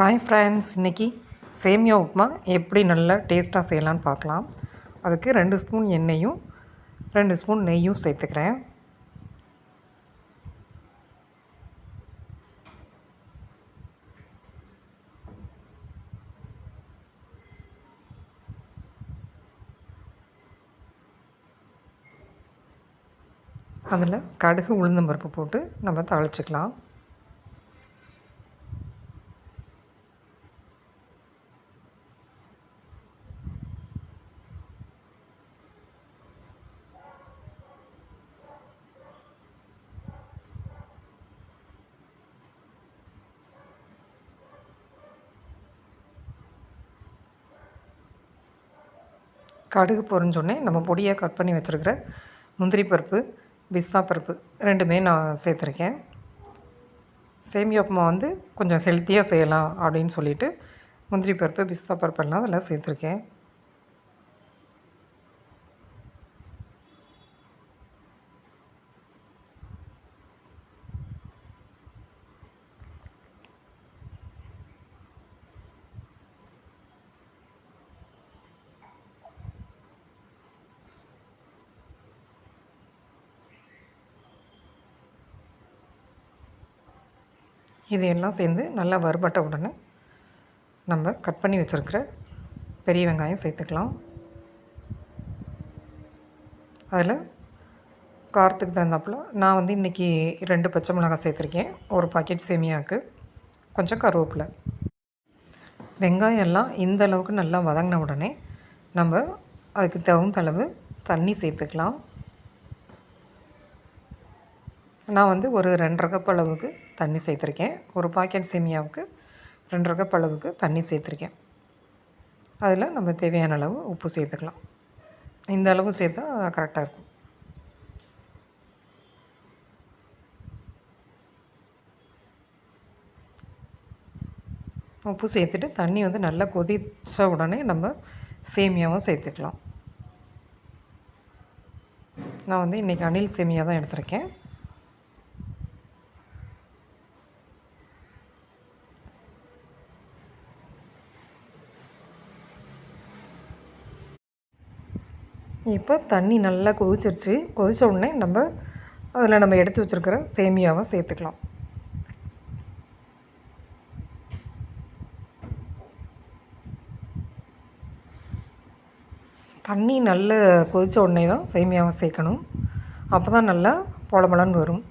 Hi friends இன்றைக்கி சேமியா உப்புமா எப்படி நல்லா டேஸ்ட்டாக செய்யலான்னு பார்க்கலாம். அதுக்கு ரெண்டு ஸ்பூன் எண்ணெயும் ரெண்டு ஸ்பூன் நெய்யும் சேர்த்துக்கிறேன். அதில் கடுகு உளுந்தம்பருப்பு போட்டு நம்ம தாளிச்சிக்கலாம். கடுகு பொறிஞ்சோடனே நம்ம பொடியாக கட் பண்ணி வச்சுருக்கிற முந்திரி பருப்பு பிஸ்தா பருப்பு ரெண்டுமே நான் சேர்த்துருக்கேன். சேமியா உப்புமா வந்து கொஞ்சம் ஹெல்த்தியாக செய்யலாம் அப்படின்னு சொல்லிவிட்டு முந்திரி பருப்பு பிஸ்தா பருப்பெல்லாம் அதெல்லாம் சேர்த்துருக்கேன். இதையெல்லாம் சேர்ந்து நல்லா வறுபட்ட உடனே நம்ம கட் பண்ணி வச்சுருக்கிற பெரிய வெங்காயம் சேர்த்துக்கலாம். அதில் காரத்துக்கு தகுந்தாப்புல நான் வந்து இன்றைக்கி ரெண்டு பச்சை மிளகாய் சேர்த்துருக்கேன். ஒரு பாக்கெட் சேமியாவுக்கு கொஞ்சம் கருவேப்பிலை. வெங்காயம் எல்லாம் இந்த அளவுக்கு நல்லா வதங்கின உடனே நம்ம அதுக்கு தகுந்த அளவு தண்ணி சேர்த்துக்கலாம். நான் வந்து ஒரு ரெண்டரை கப் அளவுக்கு தண்ணி சேர்த்துருக்கேன். ஒரு பாக்கெட் சேமியாவுக்கு ரெண்டரை கப் அளவுக்கு தண்ணி சேர்த்துருக்கேன். அதில் நம்ம தேவையான அளவு உப்பு சேர்த்துக்கலாம். இந்த அளவு சேர்த்தா கரெக்டாக இருக்கும். உப்பு சேர்த்துட்டு தண்ணி வந்து நல்லா கொதித்த உடனே நம்ம சேமியாவும் சேர்த்துக்கலாம். நான் வந்து இன்றைக்கி அணில் சேமியா தான் எடுத்திருக்கேன். இப்போ தண்ணி நல்லா கொதிச்சிருச்சு. கொதித்த உடனே நம்ம அதில் நம்ம எடுத்து வச்சுருக்கிற சேமியாவை சேர்த்துக்கலாம். தண்ணி நல்லா கொதித்த உடனே தான் சேமியாவை சேர்க்கணும். அப்போ தான் நல்லா பொலபலன்னு வரும்.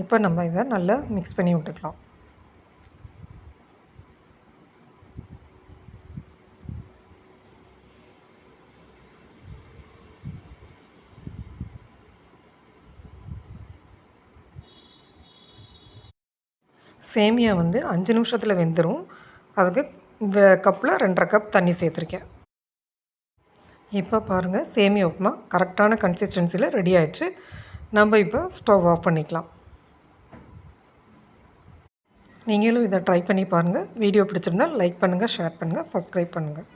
இப்போ நம்ம இதை நல்லா மிக்ஸ் பண்ணி விட்டுக்கலாம். சேமியா வந்து அஞ்சு நிமிஷத்தில் வெந்துடும் அதுக்கு இந்த கப்பில் ரெண்டரை கப் தண்ணி சேர்த்துருக்கேன். இப்போ பாருங்கள் சேமியா உப்புமா கரெக்டான கன்சிஸ்டன்சியில் ரெடி ஆயிடுச்சு. நம்ம இப்போ ஸ்டவ் ஆஃப் பண்ணிக்கலாம். நீங்களும் இதை ட்ரை பண்ணி பாருங்கள் வீடியோ பிடிச்சிருந்தால் லைக் பண்ணுங்கள் ஷேர் பண்ணுங்கள் சப்ஸ்கிரைப் பண்ணுங்கள்